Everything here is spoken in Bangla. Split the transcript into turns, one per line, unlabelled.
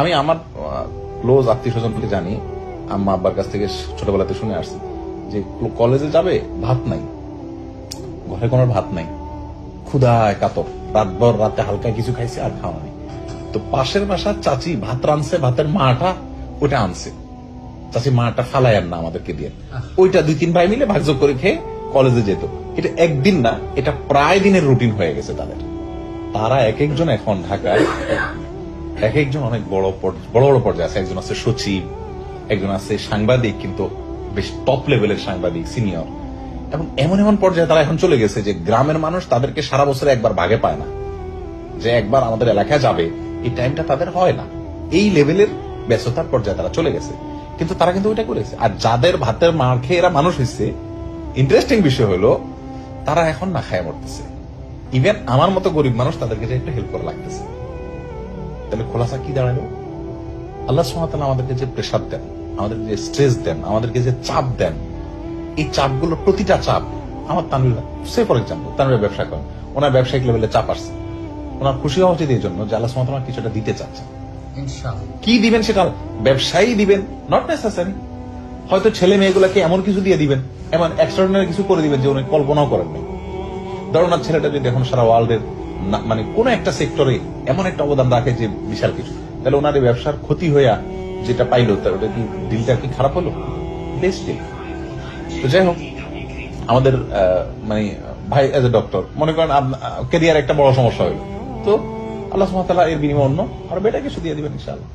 আমি আমার ক্লোজ আত্মীয় স্বজনকে জানি আম্মা আব্বার কাছ থেকে ছোটবেলাতে শুনে আসছি যে কলেজে যাবে? ভাত নাই। ঘরে কোনো ভাত নাই। ক্ষুধায় কাতর। রাতভর রাতে হালকা কিছু খাইছে আর খাওয়া নেই। তো পাশের বাসার চাচি ভাত রানছে ভাতের মাটা ওটা আনছে। চাচি মাটা ফালায় না আমাদেরকে দিয়ে। ওইটা দুই তিন ভাই মিলে ভাগযোগ করে খেয়ে কলেজে যেত। এটা একদিন না এটা প্রায় দিনের রুটিন হয়ে গেছে তাদের। তারা এক একজন এখন ঢাকায় এক একজন অনেক বড় বড় বড় পর্যায়ে আছে। একজন আছে সচিব, একজন আছে সাংবাদিক, কিন্তু বেশ টপ লেভেলের সাংবাদিক সিনিয়র এবং এমন এমন পর্যায়ে তারা এখন চলে গেছে যে গ্রামের মানুষ তাদেরকে সারা বছরে একবার ভাগে পায় না। যে একবার আমাদের এলাকায় যাবে, এই টাইমটা তাদের হয় না। এই লেভেলের ব্যস্ততার পর্যায়ে তারা চলে গেছে। কিন্তু তারা কিন্তু ওইটা করেছে। আর যাদের ভাতের মার খেয়ে এরা মানুষ হয়েছে ইন্টারেস্টিং বিষয় হলো, তারা এখন না খায় মরতেছে। ইভেন আমার মতো গরিব মানুষ তাদেরকে একটু হেল্প করা লাগতেছে। তাহলে খোলাসা কি দাঁড়াল? আল্লাহ সুমাতাল আমাদেরকে যে প্রেশার দেন আমাদেরকে যে স্ট্রেস দেন আমাদেরকে যে চাপ দেন এই চাপগুলো প্রতিটা চাপ আমার তানভীর সে ফর এক্সাম্পল তানভীর ব্যবসা করেন ওনার ব্যবসায়িক লেভেলে চাপ আসছে। ওনার খুশি হওয়া উচিত এই জন্য যে আল্লাহ সুমাতাল কিছুটা দিতে চাচ্ছেন। কি দিবেন সেটা ব্যবসায়ী দিবেন নট নেসেসারি হয়তো ছেলে মেয়েগুলোকে এমন কিছু দিয়ে দিবেন এমন এক্সট্রাঅর্ডিনারি কিছু করে দিবেন যে উনি কল্পনাও করেন নাই। ধরুন ছেলেটা যদি এখন সারা ওয়ার্ল্ডের মানে কোন একটা সেক্টরে এমন একটা অবদান রাখে যে বিশাল কিছু। তাহলে ওনার ব্যবসার ক্ষতি হইয়া যেটা পাইলো তার ওটা কি ডিলটা কি খারাপ হলো? বেস্ট ডিল তো যাই হোক, আমাদের মানে ভাই এজ এ ডক্টর মনে করেন ক্যারিয়ার একটা বড় সমস্যা হইল। তো আল্লাহ সুবহানাহু এর বিনিময় অন্য আর বেটা কিছু দিয়ে দিবেন ইনশাআল্লাহ।